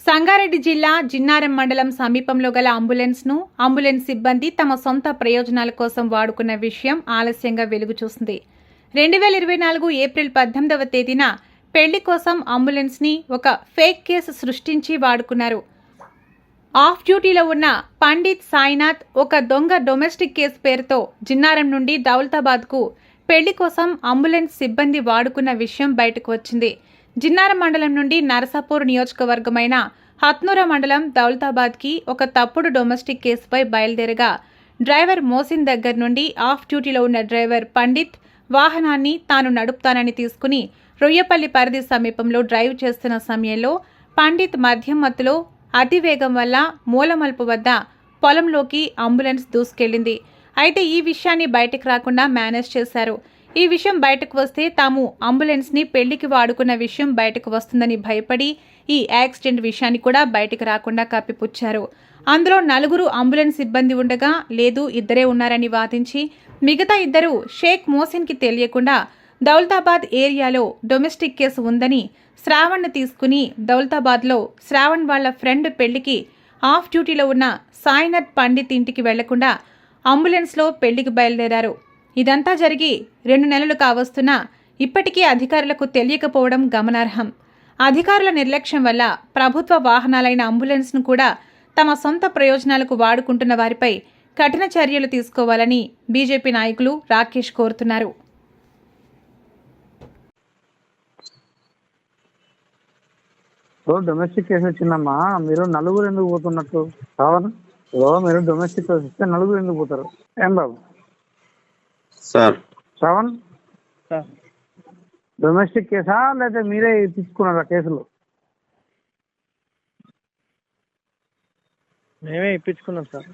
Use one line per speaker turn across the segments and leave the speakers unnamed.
సంగారెడ్డి జిల్లా జిన్నారం మండలం సమీపంలో గల అంబులెన్స్ను అంబులెన్స్ సిబ్బంది తమ సొంత ప్రయోజనాల కోసం వాడుకున్న విషయం ఆలస్యంగా వెలుగు చూసింది రెండు వేల ఇరవై నాలుగు ఏప్రిల్ పద్దెనిమిదవ తేదీన పెళ్ళి కోసం అంబులెన్స్ని ఒక ఫేక్ కేసు సృష్టించి వాడుకున్నారు. ఆఫ్ డ్యూటీలో ఉన్న పండిత్ సాయినాథ్ ఒక దొంగ డొమెస్టిక్ కేసు పేరుతో జిన్నారం నుండి దౌలతాబాద్కు పెళ్ళి కోసం అంబులెన్స్ సిబ్బంది వాడుకున్న విషయం బయటకు వచ్చింది. జిన్నారం మండలం నుండి నరసాపూర్ నియోజకవర్గమైన హత్నూర మండలం దౌలతాబాద్కి ఒక తప్పుడు డొమెస్టిక్ కేసుపై బయలుదేరగా డ్రైవర్ మోసిన్ దగ్గర నుండి ఆఫ్ డ్యూటీలో ఉన్న డ్రైవర్ పండిత్ వాహనాన్ని తాను నడుపుతానని తీసుకుని రొయ్యపల్లి పరిధి సమీపంలో డ్రైవ్ చేస్తున్న సమయంలో పండిత్ మద్యం మత్తులో అతివేగం వల్ల మూలమలుపు వద్ద పొలంలోకి అంబులెన్స్ దూసుకెళ్ళింది అయితే ఈ విషయాన్ని బయటకు రాకుండా మేనేజ్ చేశారు. ఈ విషయం బయటకు వస్తే తాము అంబులెన్స్ని పెళ్ళికి వాడుకున్న విషయం బయటకు వస్తుందని భయపడి ఈ యాక్సిడెంట్ విషయాన్ని కూడా బయటకు రాకుండా కప్పిపుచ్చారు. అందులో నలుగురు అంబులెన్స్ సిబ్బంది ఉండగా లేదు ఇద్దరే ఉన్నారని వాదించి మిగతా ఇద్దరు షేక్ మోసిన్కి తెలియకుండా దౌలతాబాద్ ఏరియాలో డొమెస్టిక్ కేసు ఉందని శ్రావణ్ను తీసుకుని దౌలతాబాద్లో శ్రావణ్ వాళ్ళ ఫ్రెండ్ పెళ్ళికి ఆఫ్ డ్యూటీలో ఉన్న సాయినాథ్ పండిత్ ఇంటికి వెళ్ళకుండా అంబులెన్స్లో పెళ్ళికి బయలుదేరారు. ఇదంతా జరిగి రెండు నెలలు కావస్తున్నా ఇప్పటికీ అధికారులకు తెలియకపోవడం గమనార్హం. అధికారుల నిర్లక్ష్యం వల్ల ప్రభుత్వ వాహనాలైన అంబులెన్స్ను కూడా తమ సొంత ప్రయోజనాలకు వాడుకుంటున్న వారిపై కఠిన చర్యలు తీసుకోవాలని బీజేపీ నాయకులు రాకేష్ కోరుతున్నారు.
ఓ డొమెస్టిక్ కేసు వచ్చిందమ్మా. మీరు నలుగురు ఎందుకు పోతున్నట్టు? కావాలి ఓ మీరు డొమెస్టిక్ కేసు వస్తే నలుగురు ఎందుకు పోతారు? ఏం బాబు?
సార్.
శ్రవణ్? డొమెస్టిక్ కేసా లేదా మీరే తీసుకున్నారా కేసులు?
మేమే ఇప్పించుకున్నాం సార్.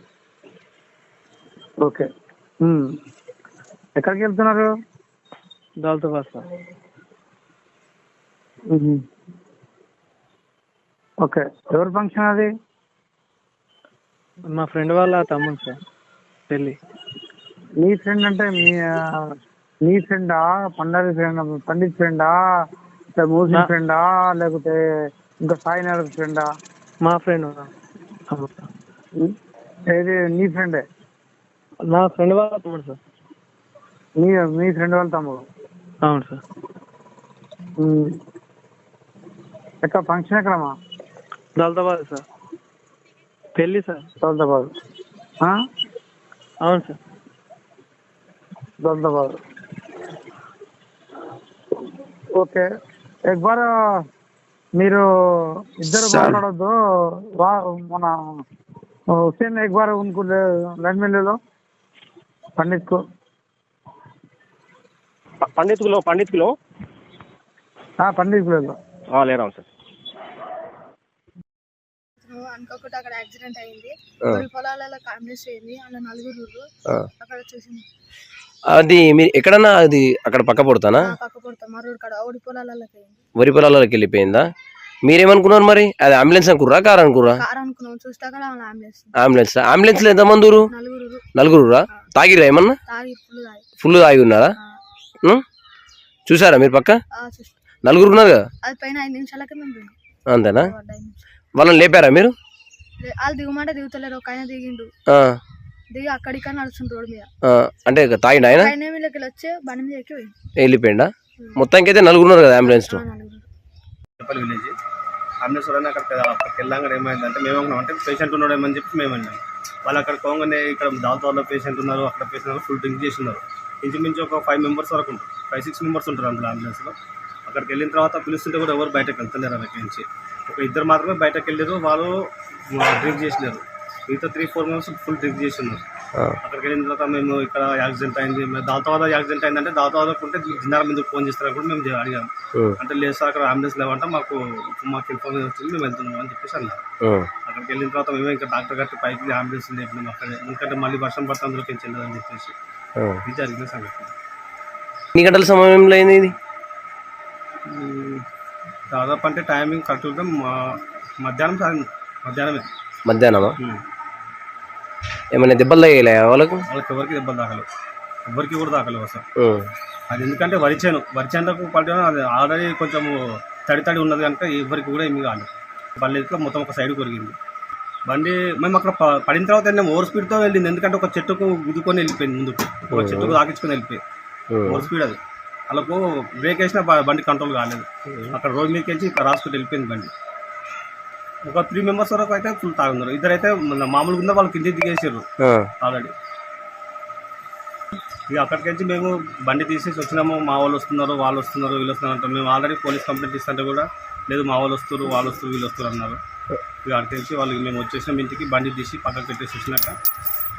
ఓకే. ఎక్కడికి వెళ్తున్నారు?
దాల్తోబాద్ సార్.
ఓకే. ఎవరి ఫంక్షన్ అది?
మా ఫ్రెండ్ వాళ్ళ తమ్ముడు సార్ పెళ్ళి.
మీ ఫ్రెండ్ అంటే మీ మీ ఫ్రెండా పండారి ఫ్రెండ్ పండిత్ ఫ్రెండా లేకపోతే మూసీ ఫ్రెండా లేకపోతే ఇంకా సాయినాథ్ ఫ్రెండా
మా ఫ్రెండ్
ఏది నీ ఫ్రెండే
నా ఫ్రెండ్ వాళ్ళ తమ్ముడు సార్.
మీ మీ ఫ్రెండ్ వాళ్ళ తమ్ముడు?
అవును సార్.
ఎక్కడ ఫంక్షన్ ఎక్కడమ్మా?
దాల్తోబాద్ సార్. పెళ్ళి సార్.
దౌలతాబాద్?
అవును సార్.
ధన్యవాదాలు. ఓకే. ఎక్బార్ మీరు ఇద్దరు మాట్లాడద్దు. మన హుసేన్ ఎక్ బార్ ఉనుకుంటే లండ్మిల్లీలో?
పండిత్ కులో పండిత్ కులో లేరా సార్.
అనుకోకుండా అక్కడ యాక్సిడెంట్ అయింది. పొలాలలో కాంబినేషన్ అయింది. అలా నలుగురు అక్కడ చూసింది.
అది మీరు ఎక్కడన్నా అది అక్కడ పక్క పడతానా?
పక్క పొడతాం. కాడ
వరి పొలాల్లోకి వెళ్ళిపోయిందా? మీరేమనుకున్నారు మరి? అది అంబులెన్స్ అనుకుర్రా కార్ అనుకుర్రా?
అంబులెన్స్.
అంబులెన్స్. లో ఎంతమంది ఊరు. నలుగురురా? తాగిరా ఏమన్నా?
ఫుల్ తాగి.
ఉన్నారా? చూసారా మీరు పక్క? నలుగురు ఉన్నారు కదా. అంతేనా. వాళ్ళని లేపారా మీరు?
లే- వాళ్ళు దిగమంటే దిగుతలేరు. ఒక ఆయన దిగిండు.
ఆ,
దిగి అక్కడిక్కడ నడుస్తుంది రోడ్డు మీద.
ఆ, అంటే తాగిండు ఆయన?
ఆయన మీదకి వచ్చి బండి మీద ఎక్కి పోయింది
వెళ్ళిపోయిండా? మొత్తానికి అయితే నలుగురు ఉన్నారు కదా అంబులెన్స్లో
ఆ, నలుగురు.
చెప్పల్ విలేజ్. అంబులెన్స్ వాళ్ళని అక్కడికి అక్కడికి వెళ్ళాక ఏమైందంటే మేము అనుకున్నాం. అంటే పేషెంట్ ఉన్నాడు ఏమని చెప్పి మేము వెళ్ళాం వాళ్ళు అక్కడ పోగానే ఇక్కడ దాల్తోలో పేషెంట్ ఉన్నారు అక్కడ పేషెంట్ ఉన్నారు ఫుల్ డ్రింక్ చేసి ఉన్నారు. ఇంచుమించు ఒక ఫైవ్ మెంబర్స్ వరకు ఉంటారు. ఫైవ్ సిక్స్ మెంబర్స్ ఉంటారు అందులో అంబులెన్స్లో అక్కడికి వెళ్ళిన తర్వాత పిలుస్తుంటే కూడా ఎవరు బయటకు వెళ్తలేరు అక్కడి నుంచి. ఒక ఇద్దరు మాత్రమే బయటకు వెళ్ళారు వాళ్ళు డ్రింక్ చేసినారు మిగతా three four members full drink చేసి ఉన్నారు అక్కడికి వెళ్ళిన తర్వాత మేము ఇక్కడ యాక్సిడెంట్ అయింది. మేము దాల్తోవాద యాక్సిడెంట్ అయిందంటే దాల్తోవాదకు ఉంటే జిన్నారం ఎందుకు ఫోన్ చేస్తారని కూడా మేము అడిగాము. అంటే లేదు సార్ అక్కడ అంబులెన్స్ లేవంటే మాకు మాకు ఇన్ఫర్మేషన్ వచ్చింది మేము వెళ్తున్నాం అని చెప్పేసి అన్నారు. అక్కడికి వెళ్ళిన తర్వాత మేమే ఇంకా డాక్టర్ గారికి పైకి అంబులెన్స్ లేపినాం అక్కడే. ఎందుకంటే మళ్ళీ వర్షం పడితే అందులోకి చెల్లదని చెప్పేసి. ఇది జరిగిన సంగతి
ఎన్ని గంటల సమయంలో అయింది ఇది?
దాదాపు అంటే టైమింగ్ కరెక్ట్గా మా మధ్యాహ్నం మధ్యాహ్నమే.
మధ్యాహ్నమా. ఏమైనా దెబ్బలు తగిలే వాళ్ళకు?
వాళ్ళకి ఎవరికి దెబ్బలు దాకలేవు ఎవరికి కూడా దాకలేవు అసలు. అది ఎందుకంటే వరిచేను. వరిచేనుకు పడడం అది ఆల్రెడీ కొంచెం తడి తడి ఉన్నది కనుక ఎవరికి కూడా ఏమి కాలేదు. ఇట్లా మొత్తం ఒక సైడ్ కొరిగింది బండి మేము అక్కడ పడిన తర్వాత ఓవర్ స్పీడ్తో వెళ్ళింది. ఎందుకంటే ఒక చెట్టుకు గుద్దుకొని వెళ్ళిపోయింది ముందుకు ఒక చెట్టుకు తాకించుకొని వెళ్ళిపోయింది ఓవర్ స్పీడ్ అది. వాళ్ళకు బ్రేక్ వేసినా బండి కంట్రోల్ కాలేదు. అక్కడ రోడ్ మీదకి వెళ్ళి ఇక్కడ రాసుకుంటూ వెళ్ళిపోయింది బండి. ఒక త్రీ మెంబర్స్ వరకు అయితే ఫుల్ తాగున్నారు ఇద్దరైతే మన మామూలుగా ఉందా వాళ్ళు కింద దిగేసారు ఆల్రెడీ. ఇక అక్కడికి మేము బండి తీసేసి వచ్చినాము. మా వాళ్ళు వస్తున్నారు వాళ్ళు వస్తున్నారు వీళ్ళు వస్తున్నారు అంటారు. మేము ఆల్రెడీ పోలీస్ కంప్లైంట్ ఇస్తుంటే కూడా లేదు మా వాళ్ళు వస్తారు వాళ్ళు వస్తారు వీళ్ళు వస్తారు అన్నారు. ఇక అక్కడికి వచ్చి వాళ్ళు మేము వచ్చేసినాం ఇంటికి బండి తీసి పక్కకు పెట్టేసి వచ్చినాక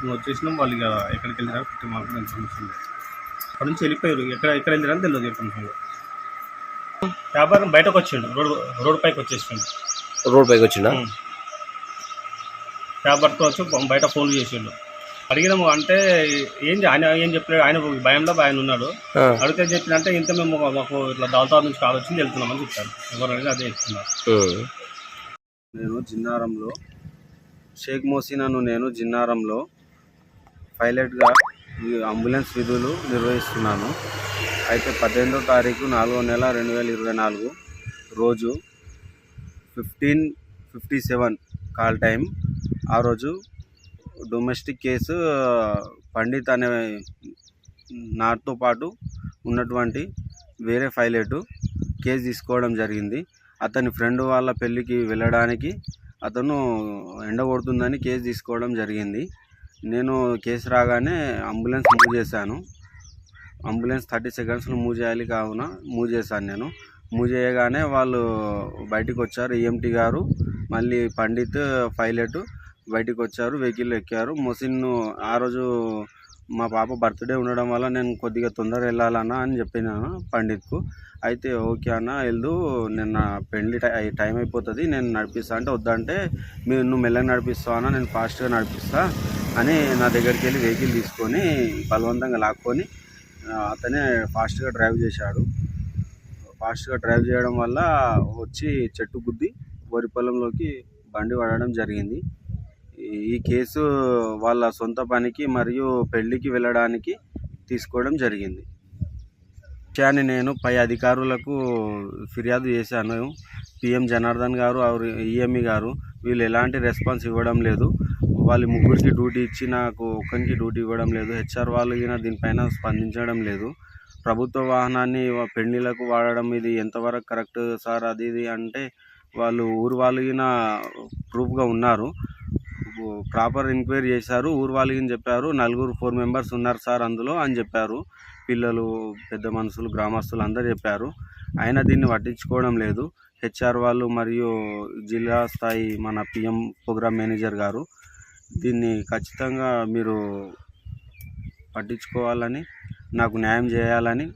మేము వచ్చేసినాం. వాళ్ళు ఇక ఎక్కడికి వెళ్ళారో ఫిఫ్టీ మాకు ఇన్ఫర్మేషన్ లేదు. అక్కడ నుంచి వెళ్ళిపోయారు. ఎక్కడ ఎక్కడ వెళ్ళారని తెలియదు ఇన్ఫర్మేషన్ వ్యాపారం బయటకు వచ్చిండు. రోడ్ రోడ్ పైకి వచ్చేసిండు.
రోడ్ పైకి వచ్చిండా?
క్యాబ్ పట్టుకొని వచ్చి బయట ఫోన్ చేసిండు. అడిగినాము అంటే ఏం ఆయన ఏం చెప్పలేదు ఆయన భయంలో ఆయన ఉన్నాడు. అడిగితే చెప్పినంటే ఇంత మేము మాకు ఇట్లా దాల్తా నుంచి కాల్ వచ్చింది వెళ్తున్నామని చెప్తాను ఎవరు అదే చెప్తున్నారు.
నేను జిన్నారంలో షేక్ మోసినాను నేను జిన్నారంలో పైలట్గా ఈ అంబులెన్స్ విధులు నిర్వహిస్తున్నాను. అయితే పద్దెనిమిదో తారీఖు నాలుగో నెల రెండు వేల ఇరవై నాలుగు రోజు fifteen fifty seven call time ఆ రోజు డొమెస్టిక్ కేసు పండిత్ అనే నాతో పాటు ఉన్నటువంటి వేరే పైలట్ కేసు తీసుకోవడం జరిగింది. అతని ఫ్రెండ్ వాళ్ళ పెళ్ళికి వెళ్ళడానికి అతను ఎండ కొడుతుందని కేసు తీసుకోవడం జరిగింది. నేను కేసు రాగానే అంబులెన్స్ మూవ్ చేశాను. అంబులెన్స్ థర్టీ సెకండ్స్లో మూవ్ చేయాలి కావున మూవ్ చేశాను నేను. మూవ్ చేయగానే వాళ్ళు బయటికి వచ్చారు. ఈఎంటీ గారు మళ్ళీ పండిత్ పైలట్ బయటికి వచ్చారు వెహికల్ ఎక్కారు. మొసిన్ ఆ రోజు మా పాప బర్త్డే ఉండడం వల్ల నేను కొద్దిగా తొందర వెళ్ళాలన్నా అని చెప్పినాను పండిత్కు. అయితే ఓకే అన్న వెళ్దు నిన్న పెళ్ళి టై టైం అయిపోతుంది నేను నడిపిస్తా అంటే వద్దంటే మీరు నువ్వు మెల్లగా నడిపిస్తావా నేను ఫాస్ట్గా నడిపిస్తా అని నా దగ్గరికి వెళ్ళి వెహికల్ తీసుకొని బలవంతంగా లాక్కొని అతనే ఫాస్ట్గా డ్రైవ్ చేశాడు. ఫాస్ట్గా డ్రైవ్ చేయడం వల్ల వచ్చి చెట్టు గుద్ది వరి పొలంలోకి బండి పడడం జరిగింది. ఈ- కేసు వాళ్ళ సొంత పనికి మరియు పెళ్ళికి వెళ్ళడానికి తీసుకోవడం జరిగింది. విషయాన్ని నేను పై అధికారులకు ఫిర్యాదు చేశాను. పిఎం జనార్దన్ గారు ఆరు ఈఎంఈ గారు వీళ్ళు ఎలాంటి రెస్పాన్స్ ఇవ్వడం లేదు. వాళ్ళ ముగ్గురికి డ్యూటీ ఇచ్చి నాకు ఒక్కరికి డ్యూటీ ఇవ్వడం లేదు. హెచ్ఆర్ వాళ్ళు దీనిపైన స్పందించడం లేదు. ప్రభుత్వ వాహనాన్ని పెళ్ళిళ్ళకు వాడడం ఇది ఎంతవరకు కరెక్ట్ సార్? అది ఇది అంటే వాళ్ళు ఊరు వాళ్ళిన ప్రూఫ్గా ఉన్నారు. ప్రాపర్ ఎంక్వైరీ చేశారు. ఊరు వాళ్ళకి చెప్పారు. నలుగురు ఫోర్ మెంబర్స్ ఉన్నారు సార్ అందులో అని చెప్పారు. పిల్లలు పెద్ద మనుషులు గ్రామస్తులు అందరు చెప్పారు. అయినా దీన్ని పట్టించుకోవడం లేదు. హెచ్ఆర్ వాళ్ళు మరియు జిల్లా స్థాయి మన పిఎం ప్రోగ్రామ్ మేనేజర్ గారు దీన్ని ఖచ్చితంగా మీరు పట్టించుకోవాలని నాకు న్యాయం చేయాలని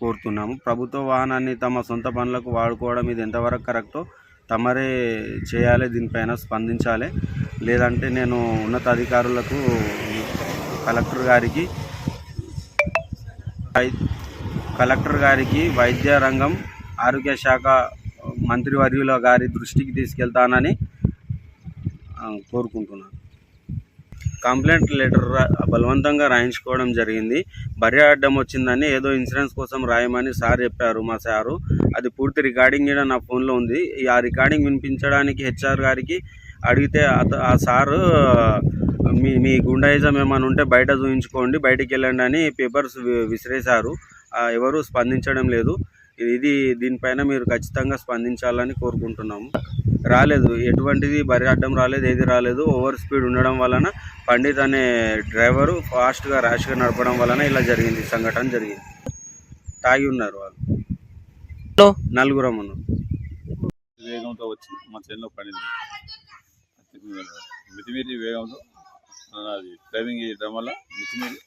కోరుతున్నాము. ప్రభుత్వ వాహనాన్ని తమ సొంత పనులకు వాడుకోవడం ఇది ఎంతవరకు కరెక్టో తమరే చేయాలి దీనిపైన స్పందించాలి. లేదంటే నేను ఉన్నతాధికారులకు కలెక్టర్ గారికి వై- కలెక్టర్ గారికి వైద్య రంగం ఆరోగ్య శాఖ మంత్రివర్యుల గారి దృష్టికి తీసుకెళ్తానని కోరుకుంటున్నాను. కంప్లైంట్ లెటర్ బలవంతంగా రాయించుకోవడం జరిగింది. బర్రె అడ్డం వచ్చిందని ఏదో ఇన్సూరెన్స్ కోసం రాయమని సార్ చెప్పారు మా సారు. అది పూర్తి రికార్డింగ్ కూడా నా ఫోన్లో ఉంది. ఈ ఆ రికార్డింగ్ వినిపించడానికి హెచ్ఆర్ గారికి అడిగితే ఆ సారు మీ మీ గుండాయిజం ఏమైనా ఉంటే బయట చూపించుకోండి బయటికి వెళ్ళండి అని పేపర్స్ వి- విసిరేశారు. ఎవరూ ఎవరు స్పందించడం లేదు. ఇది దీనిపైన మీరు ఖచ్చితంగా స్పందించాలని కోరుకుంటున్నాము. రాలేదు. ఎటువంటిది బరి అడ్డం రాలేదు ఏది రాలేదు. ఓవర్ స్పీడ్ ఉండడం వలన పండిత్ అనే డ్రైవరు ఫాస్ట్గా ర్యాష్గా నడపడం వలన ఇలా జరిగింది ఈ సంఘటన జరిగింది. తాగి ఉన్నారు వాళ్ళు. నలుగురం ఉన్నారు
వేగంతో వచ్చి మా చేనులో పడింది. మితిమీరి వేగంతో అది డ్రైవింగ్ చేయడం వల్ల మితిమీరి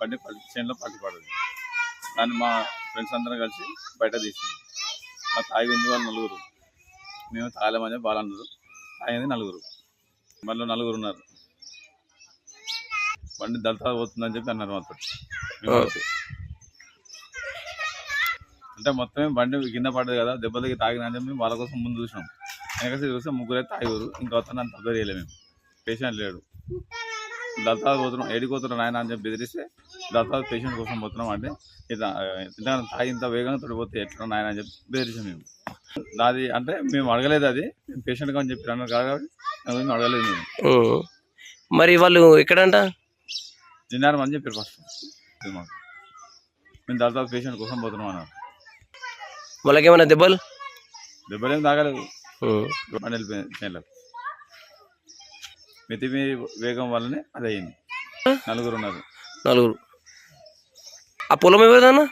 బండి చేనులో పట్టి పడింది దాన్ని మా ఫ్రెండ్స్ అందరం కలిసి బయట తీసింది. మా తాగి ఉంది వాళ్ళు నలుగురు. మేము తాగలేమని చెప్పి వాళ్ళు అన్నారు. తాగింది నలుగురు. మళ్ళీ నలుగురు ఉన్నారు. బండి దళతా పోతుందని చెప్పి అన్నారు మాతో. అంటే మొత్తమే బండి కింద పడ్డది కదా దెబ్బలకి తాగిన అని చెప్పి వాళ్ళ కోసం ముందు చూసినాం. వెనకసి చూస్తే ముగ్గురు అయితే తాగారు ఇంకా అతను అంత అబ్జర్వ్ చేయలేము మేము. పేషెంట్ లేడు. దత్తాలు పోతున్నాం ఏడికి పోతున్నాం ఆయన అని చెప్పి బెదిరిస్తే దత్తాలు పేషెంట్ కోసం పోతున్నాం అంటే ఇట్లా ఇంత తాగి ఇంత వేగంగా తోడిపోతే ఎట్లా నాయన అని చెప్పి బెదిరించాం మేము. నాది అంటే మేము అడగలేదు అది పేషెంట్ అని చెప్పి అన్నారు కాబట్టి మేము అడగలేదు మేము.
మరి వాళ్ళు ఎక్కడంట?
జిన్నారం అని చెప్పారు ఫస్ట్. మాకు. మేము దాదాపు పేషెంట్ కోసం పోతున్నాం అన్నారు.
వాళ్ళకేమైనా దెబ్బలు?
దెబ్బలేం తాగలేదు. వెళ్ళిపోయింది మితిమి వేగం వల్లనే అది అయింది నలుగురు. ఉన్నారు
నలుగురు ఆ పొలం ఎవరిదన్నా?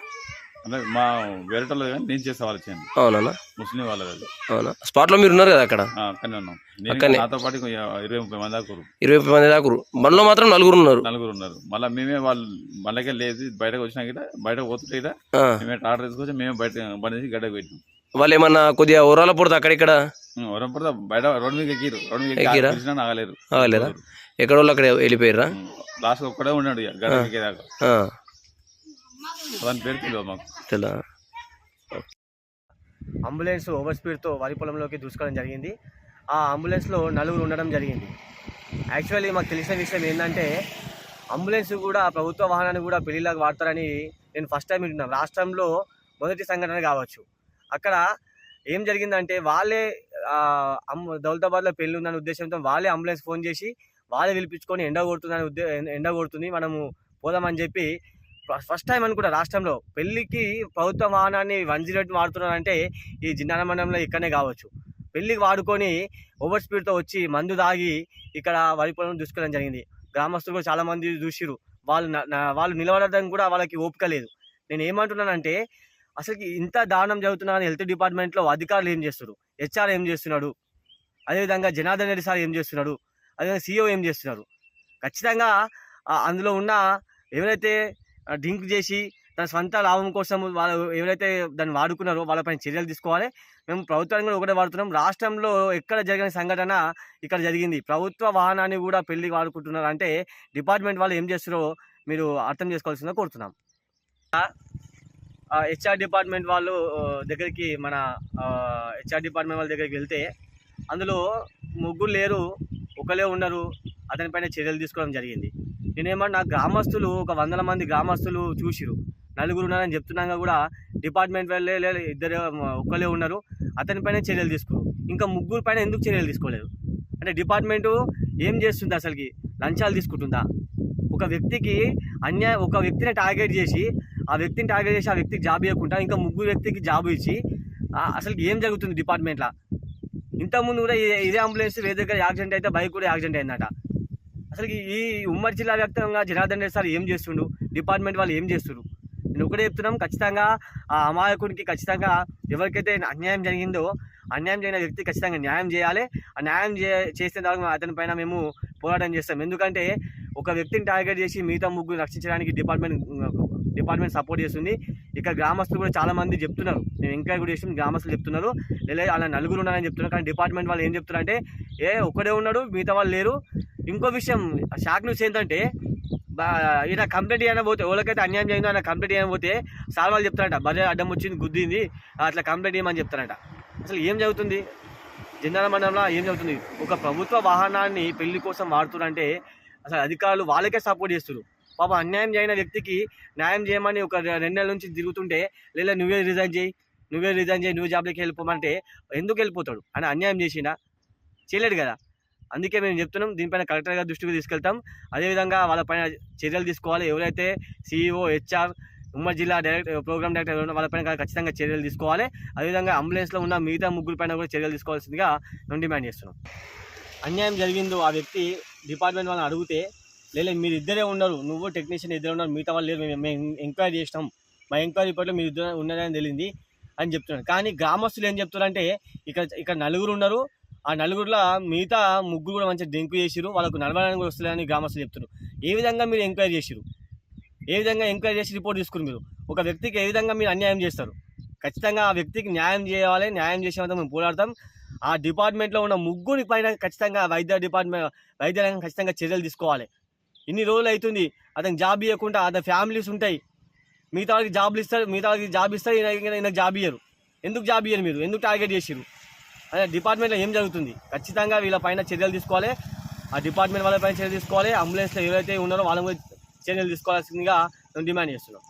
అంటే మా వేరేటోళ్ళు కానీ నేను చేసే వాళ్ళు చేయండి
అవునా
ముస్లిం వాళ్ళది అది
అవునా? స్పాట్లో మీరు ఉన్నారు కదా అక్కడ?
అక్కడనే ఉన్నాం. నేను
అక్కడనే.
ఇంకా నాతో పాటు ఇంకో ఇరవై ముప్పై మంది దాకా ఉన్నారు.
ఇరవై ముప్పై మంది దాకా బండ్లో మాత్రం నలుగురు ఉన్నారు.
నలుగురు ఉన్నారు. మళ్ళీ మేమే వాళ్ళు బండ్లకే లేదు బయటకు వచ్చినా గిట బయటకు పోతుంటే
ఆ.
మేమే ఆర్డర్ తీసుకొచ్చి మేమే బయట బండి తీసి గడ్డకు పెట్టినాం.
వాళ్ళు ఏమన్నా కొద్దిగా ఊరాల పొడతా అక్కడిక్కడ
వరం పడితే. బయట రోడ్డు మీద ఎక్కిరు రోడ్డు మీద
ఎక్కిరా?
ఎక్కి ఆగలేరు
ఆగలేరా? ఎక్కడ వాళ్ళు అక్కడ వెళ్ళిపోయారా
లాస్ట్ ఒక్కడే ఉన్నాడు దాని పేరు తెలియదు మాకు.
తెలా
అంబులెన్స్ ఓవర్ స్పీడ్తో వరి పొలంలోకి దూసుకోవడం జరిగింది. ఆ అంబులెన్స్లో నలుగురు ఉండడం జరిగింది. యాక్చువల్లీ మాకు తెలిసిన విషయం ఏంటంటే అంబులెన్స్ కూడా ప్రభుత్వ వాహనాన్ని కూడా పెళ్ళిలాగా వాడతారని నేను ఫస్ట్ టైం వింటున్నాను రాష్ట్రంలో మొదటి సంఘటన కావచ్చు. అక్కడ ఏం జరిగిందంటే వాళ్ళే దౌలతాబాద్లో పెళ్ళి ఉందనే ఉద్దేశంతో వాళ్ళే అంబులెన్స్ ఫోన్ చేసి వాళ్ళే పిలిపించుకొని ఎండ కొడుతుందని ఉద్దే ఎండ కొడుతుంది మనము పోదామని చెప్పి ఫస్ట్ టైం అనుకుంటా రాష్ట్రంలో. పెళ్ళికి ప్రభుత్వ వాహనాన్ని వన్ జీరో ఎయిట్ వాడుతున్నారంటే ఈ జిన్నాన మండలంలో ఇక్కడనే కావచ్చు. పెళ్ళికి వాడుకొని ఓవర్ స్పీడ్తో వచ్చి మందు దాగి ఇక్కడ వరి పొలం దూసుకోవడం జరిగింది. గ్రామస్తులు కూడా చాలామంది చూసిరు వాళ్ళు వాళ్ళు నిలబడడానికి కూడా వాళ్ళకి ఓపిక లేదు. నేను ఏమంటున్నానంటే అసలు ఇంత దారుణం జరుగుతున్నా కానీ హెల్త్ డిపార్ట్మెంట్లో అధికారులు ఏం చేస్తారు హెచ్ఆర్ ఏం చేస్తున్నాడు? అదేవిధంగా జనార్దన్ రెడ్డి సార్ ఏం చేస్తున్నాడు? అదేవిధంగా సీఓ ఏం చేస్తున్నారు? ఖచ్చితంగా అందులో ఉన్న ఎవరైతే డ్రింక్ చేసి తన సొంత లాభం కోసం వాళ్ళు ఎవరైతే దాన్ని వాడుకున్నారో వాళ్ళపైన చర్యలు తీసుకోవాలి. మేము ప్రభుత్వాన్ని కూడా ఒకటే వాడుతున్నాం. రాష్ట్రంలో ఎక్కడ జరిగిన సంఘటన ఇక్కడ జరిగింది? ప్రభుత్వ వాహనాన్ని కూడా పెళ్ళి వాడుకుంటున్నారు అంటే డిపార్ట్మెంట్ వాళ్ళు ఏం చేస్తారో మీరు అర్థం చేసుకోవాల్సిందిగా కోరుతున్నాం. హెచ్ఆర్ డిపార్ట్మెంట్ వాళ్ళు దగ్గరికి మన హెచ్ఆర్ డిపార్ట్మెంట్ వాళ్ళ దగ్గరికి వెళ్తే అందులో ముగ్గురు లేరు ఒకలే ఉన్నారు అతనిపైన చర్యలు తీసుకోవడం జరిగింది. నేనేమన్నా గ్రామస్తులు ఒక వందల మంది గ్రామస్తులు చూసిరు నలుగురు ఉన్నారని చెప్తున్నాక కూడా డిపార్ట్మెంట్ వాళ్ళే లే- ఇద్దరు ఒక్కలే ఉన్నారు అతనిపైన చర్యలు తీసుకురు. ఇంకా ముగ్గురు పైన ఎందుకు చర్యలు తీసుకోలేదు? అంటే డిపార్ట్మెంటు ఏం చేస్తుంది అసలుకి? లంచాలు తీసుకుంటుందా? ఒక వ్యక్తికి అన్యాయ ఒక వ్యక్తిని టార్గెట్ చేసి ఆ వ్యక్తిని టార్గెట్ చేసి ఆ వ్యక్తికి జాబ్ ఇవ్వకుండా ఇంకా ముగ్గురు వ్యక్తికి జాబ్ ఇచ్చి అసలు ఏం జరుగుతుంది డిపార్ట్మెంట్లో ఇంతకుముందు కూడా ఇదే- ఇదే అంబులెన్స్ వేరే దగ్గర యాక్సిడెంట్ అయితే బైక్ కూడా యాక్సిడెంట్ అయిందట. అసలు ఈ ఉమ్మడి జిల్లా వ్యాప్తంగా జనార్దన్ రెడ్డి సార్ ఏం చేస్తుండు? డిపార్ట్మెంట్ వాళ్ళు ఏం చేస్తున్నారు నేను ఒకటే చెప్తున్నాం ఖచ్చితంగా ఆ అమాయకుడికి ఖచ్చితంగా ఎవరికైతే అన్యాయం జరిగిందో అన్యాయం జరిగిన వ్యక్తి ఖచ్చితంగా న్యాయం చేయాలి. ఆ న్యాయం చే చేసిన తర్వాత అతని పైన మేము పోరాటం చేస్తాం. ఎందుకంటే ఒక వ్యక్తిని టార్గెట్ చేసి మిగతా ముగ్గురు రక్షించడానికి డిపార్ట్మెంట్ డిపార్ట్మెంట్ సపోర్ట్ చేస్తుంది. ఇక్కడ గ్రామస్తులు కూడా చాలా మంది చెప్తున్నారు. నేను ఎంక్వైరీ కూడా చేసి గ్రామస్తులు చెప్తున్నారు. లేదా అలా నలుగురు ఉన్నారని చెప్తున్నారు. కానీ డిపార్ట్మెంట్ వాళ్ళు ఏం చెప్తున్నారు అంటే ఏ ఒక్కడే ఉన్నాడు మిగతా వాళ్ళు లేరు. ఇంకో విషయం షాక్ న్యూస్ ఏంటంటే బా- ఈయన కంప్లైంట్ చేయడం పోతే ఎవరికైతే అన్యాయం చేయిందో ఆయన కంప్లైంట్ చేయడం పోతే సార్ వాళ్ళు చెప్తారంట బర్రె అడ్డం వచ్చింది గుద్దింది అట్లా కంప్లైంట్ చేయమని చెప్తారంట. అసలు ఏం జరుగుతుంది? జిందాల మండలంలో ఏం జరుగుతుంది? ఒక ప్రభుత్వ వాహనాన్ని పెళ్ళి కోసం వాడుతున్నారంటే అసలు అధికారులు వాళ్ళకే సపోర్ట్ చేస్తున్నారు పాప అన్యాయం చేయని వ్యక్తికి న్యాయం చేయమని ఒక రెండు నెలల నుంచి తిరుగుతుంటే లేదా నువ్వే రిజైన్ చేయి. నువ్వే రిజైన్ చేయి. నువ్వు జాబ్లోకి వెళ్ళిపోమంటే ఎందుకు వెళ్ళిపోతాడు? అని అన్యాయం చేసినా చేయలేడు కదా. అందుకే మేము చెప్తున్నాం దీనిపైన కలెక్టర్ గారి దృష్టికి తీసుకెళ్తాం. అదేవిధంగా వాళ్ళపైన చర్యలు తీసుకోవాలి. ఎవరైతే సీఈఓ హెచ్ఆర్ ఉమ్మడి జిల్లా డైరెక్ట్ ప్రోగ్రామ్ డైరెక్టర్ ఎవరు వాళ్ళపైన ఖచ్చితంగా చర్యలు తీసుకోవాలి. అదేవిధంగా అంబులెన్స్లో ఉన్న మిగతా ముగ్గురు పైన కూడా చర్యలు తీసుకోవాల్సిందిగా మేము డిమాండ్ చేస్తున్నాం. అన్యాయం జరిగిందో ఆ వ్యక్తి డిపార్ట్మెంట్ వాళ్ళని అడిగితే లేదు మీరు ఇద్దరే ఉన్నారు. నువ్వు టెక్నీషియన్ ఇద్దరు ఉన్నారు. మిగతా వాళ్ళు లేరు. మేము- ఎంక్వైరీ చేసినాం. మా ఎంక్వైరీ రిపోర్ట్లో మీరు ఇద్దరు ఉన్నారని తెలియంది అని చెప్తున్నారు. కానీ గ్రామస్తులు ఏం చెప్తున్నారంటే ఇక్కడ ఇక్కడ నలుగురు ఉన్నారు. ఆ నలుగురులో మిగతా ముగ్గురు కూడా మంచిగా డెంకు చేసిరు వాళ్ళకు నడవడానికి కూడా వస్తుందని గ్రామస్తులు చెప్తున్నారు. ఏ విధంగా మీరు ఎంక్వైరీ చేసిరు ఏ విధంగా ఎంక్వైరీ చేసి రిపోర్ట్ తీసుకుని మీరు? ఒక వ్యక్తికి ఏ విధంగా మీరు అన్యాయం చేస్తారు? ఖచ్చితంగా ఆ వ్యక్తికి న్యాయం చేయాలి. న్యాయం చేసేంత మేము పోరాడతాం. ఆ డిపార్ట్మెంట్లో ఉన్న ముగ్గురి పైన ఖచ్చితంగా వైద్య డిపార్ట్మెంట్ వైద్య రంగం ఖచ్చితంగా చర్యలు తీసుకోవాలి. ఇన్ని రోజులు అవుతుంది అతనికి జాబ్ ఇవ్వకుండా అతని ఫ్యామిలీస్ ఉంటాయి. మిగతా వాళ్ళకి జాబ్లు ఇస్తారు మిగతా వాళ్ళకి జాబ్ ఇస్తారు ఈయన ఈయనకు జాబ్ ఇయ్యరు. ఎందుకు జాబ్ ఇయ్యరు మీరు? ఎందుకు టార్గెట్ చేసిరు అదే డిపార్ట్మెంట్లో ఏం జరుగుతుంది? ఖచ్చితంగా వీళ్ళ పైన చర్యలు తీసుకోవాలి. ఆ డిపార్ట్మెంట్ వాళ్ళ పైన చర్యలు తీసుకోవాలి. అంబులెన్స్లో ఎవరైతే ఉన్నారో వాళ్ళ చర్యలు తీసుకోవాల్సిందిగా మేము డిమాండ్ చేస్తున్నాం.